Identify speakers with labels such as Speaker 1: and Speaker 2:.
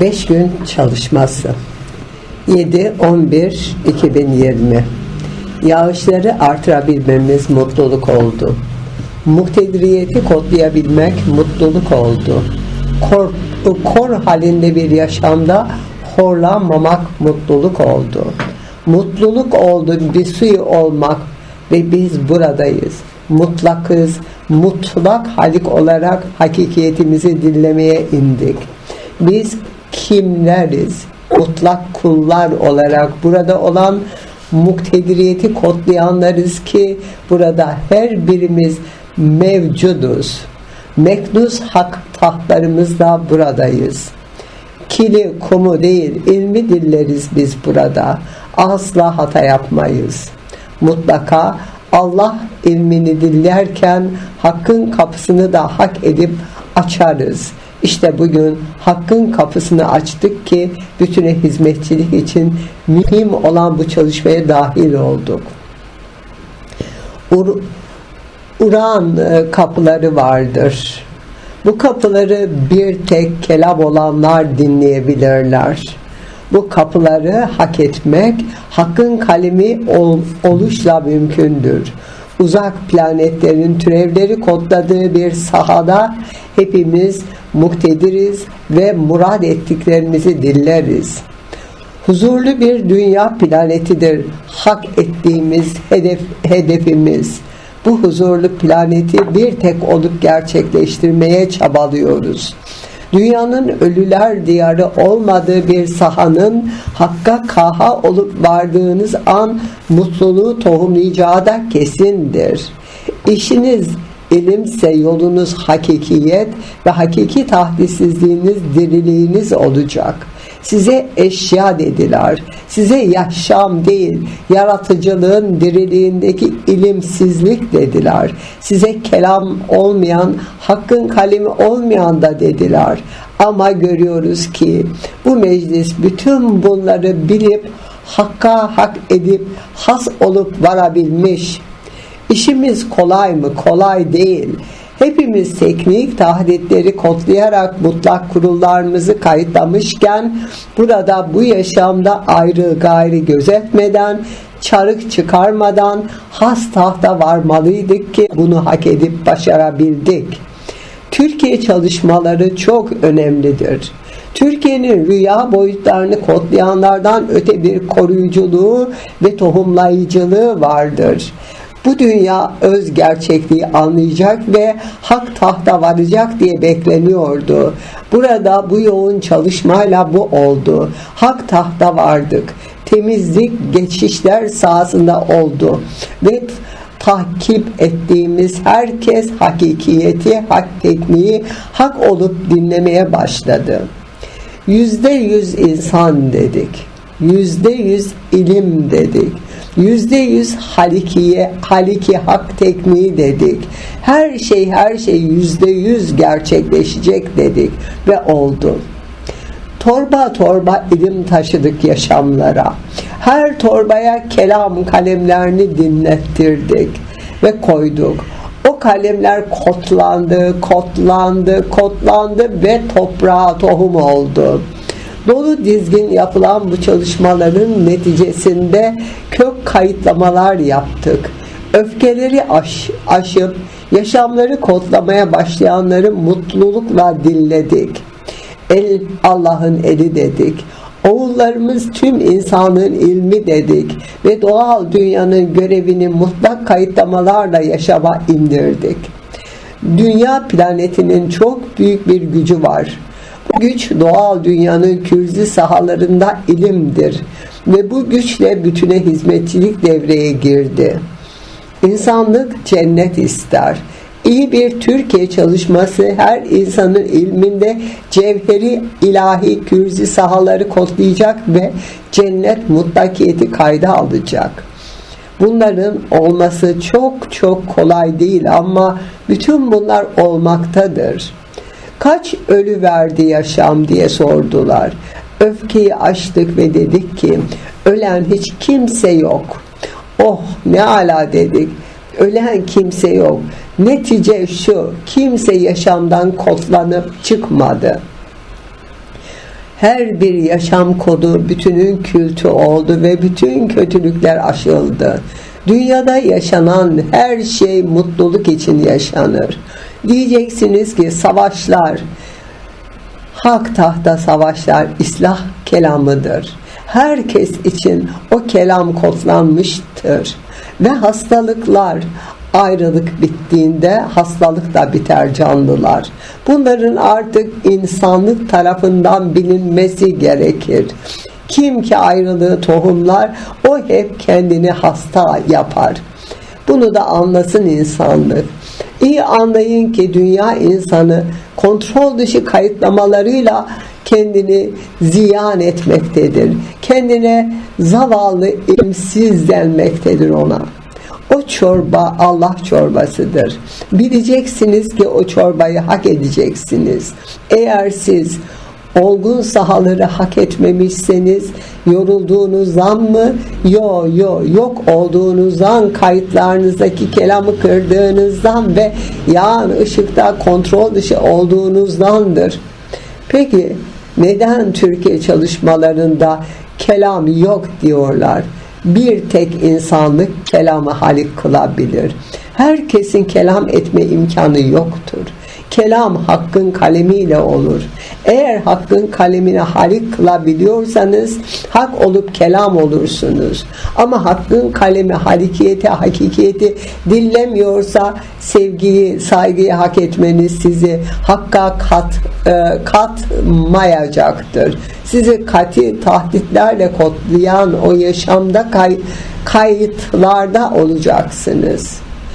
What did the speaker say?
Speaker 1: 5 gün çalışması 7-11-2020 Yağışları artırabilmemiz mutluluk oldu. Muhtediriyeti kodlayabilmek mutluluk oldu. Kor, kor halinde bir yaşamda horlanmamak mutluluk oldu. Mutluluk oldu bir suyu olmak ve biz buradayız. Mutlakız, mutlak halik olarak hakikiyetimizi dinlemeye indik. Biz kimleriz? Mutlak kullar olarak burada olan muktediriyeti kodlayanlarız ki burada her birimiz mevcuduz. Meknus hak tahtlarımızda buradayız. Kili kumu değil ilmi dilleriz biz burada. Asla hata yapmayız. Mutlaka Allah ilmini dillerken hakkın kapısını da hak edip açarız. İşte bugün hakkın kapısını açtık ki bütüne hizmetçilik için mühim olan bu çalışmaya dahil olduk. Ur Uran e, kapıları vardır. Bu kapıları bir tek kelam olanlar dinleyebilirler. Bu kapıları hak etmek hakkın kalemi ol, oluşla mümkündür. Uzak planetlerin türevleri kodladığı bir sahada hepimiz muktediriz ve murad ettiklerimizi dilleriz. Huzurlu bir dünya planetidir hak ettiğimiz hedef, hedefimiz. Bu huzurlu planeti bir tek olup gerçekleştirmeye çabalıyoruz. Dünyanın ölüler diyarı olmadığı bir sahanın hakka kaha olup vardığınız an mutluluğu tohumlayacağı da kesindir. İşiniz ilimse yolunuz hakikiyet ve hakiki tahdissizliğiniz diriliğiniz olacak. Size eşya dediler. Size yaşam değil, yaratıcılığın diriliğindeki ilimsizlik dediler. Size kelam olmayan, hakkın kalemi olmayan da dediler. Ama görüyoruz ki bu meclis bütün bunları bilip hakka hak edip has olup varabilmiş. İşimiz kolay mı? Kolay değil. Hepimiz teknik tahditleri kodlayarak mutlak kurullarımızı kayıtlamışken burada bu yaşamda ayrı gayri gözetmeden çarık çıkarmadan has tahta varmalıydık ki bunu hak edip başarabildik. Türkiye çalışmaları çok önemlidir. Türkiye'nin rüya boyutlarını kodlayanlardan öte bir koruyuculuğu ve tohumlayıcılığı vardır bu dünya öz gerçekliği anlayacak ve hak tahta varacak diye bekleniyordu. Burada bu yoğun çalışmayla bu oldu. Hak tahta vardık. Temizlik geçişler sahasında oldu. Ve takip ettiğimiz herkes hakikiyeti, hak tekniği hak olup dinlemeye başladı. Yüzde yüz insan dedik. Yüzde yüz ilim dedik yüzde yüz halikiye, haliki hak tekniği dedik. Her şey her şey yüzde yüz gerçekleşecek dedik ve oldu. Torba torba ilim taşıdık yaşamlara. Her torbaya kelam kalemlerini dinlettirdik ve koyduk. O kalemler kotlandı, kotlandı, kotlandı ve toprağa tohum oldu. Dolu dizgin yapılan bu çalışmaların neticesinde kök kayıtlamalar yaptık. Öfkeleri aş, aşıp yaşamları kodlamaya başlayanları mutlulukla dinledik. El Allah'ın eli dedik. Oğullarımız tüm insanın ilmi dedik ve doğal dünyanın görevini mutlak kayıtlamalarla yaşama indirdik. Dünya planetinin çok büyük bir gücü var güç doğal dünyanın kürzü sahalarında ilimdir ve bu güçle bütüne hizmetçilik devreye girdi. İnsanlık cennet ister. İyi bir Türkiye çalışması her insanın ilminde cevheri ilahi kürzi sahaları kodlayacak ve cennet mutlakiyeti kayda alacak. Bunların olması çok çok kolay değil ama bütün bunlar olmaktadır. Kaç ölü verdi yaşam diye sordular. Öfkeyi açtık ve dedik ki ölen hiç kimse yok. Oh ne ala dedik. Ölen kimse yok. Netice şu kimse yaşamdan kotlanıp çıkmadı. Her bir yaşam kodu bütünün kültü oldu ve bütün kötülükler aşıldı. Dünyada yaşanan her şey mutluluk için yaşanır. Diyeceksiniz ki savaşlar, hak tahta savaşlar islah kelamıdır. Herkes için o kelam kodlanmıştır. Ve hastalıklar ayrılık bittiğinde hastalık da biter canlılar. Bunların artık insanlık tarafından bilinmesi gerekir. Kim ki ayrılığı tohumlar o hep kendini hasta yapar. Bunu da anlasın insanlık. İyi anlayın ki dünya insanı kontrol dışı kayıtlamalarıyla kendini ziyan etmektedir. Kendine zavallı imsiz denmektedir ona. O çorba Allah çorbasıdır. Bileceksiniz ki o çorbayı hak edeceksiniz. Eğer siz olgun sahaları hak etmemişseniz yorulduğunuzdan mı? Yo yo yok olduğunuzdan kayıtlarınızdaki kelamı kırdığınızdan ve yağın ışıkta kontrol dışı olduğunuzdandır. Peki neden Türkiye çalışmalarında kelam yok diyorlar? Bir tek insanlık kelamı halik kılabilir. Herkesin kelam etme imkanı yoktur. Kelam hakkın kalemiyle olur. Eğer hakkın kalemine halik kılabiliyorsanız hak olup kelam olursunuz. Ama hakkın kalemi halikiyeti, hakikiyeti dillemiyorsa sevgiyi, saygıyı hak etmeniz sizi hakka kat, e, katmayacaktır. Sizi kati tahditlerle kodlayan o yaşamda kay, kayıtlarda olacaksınız.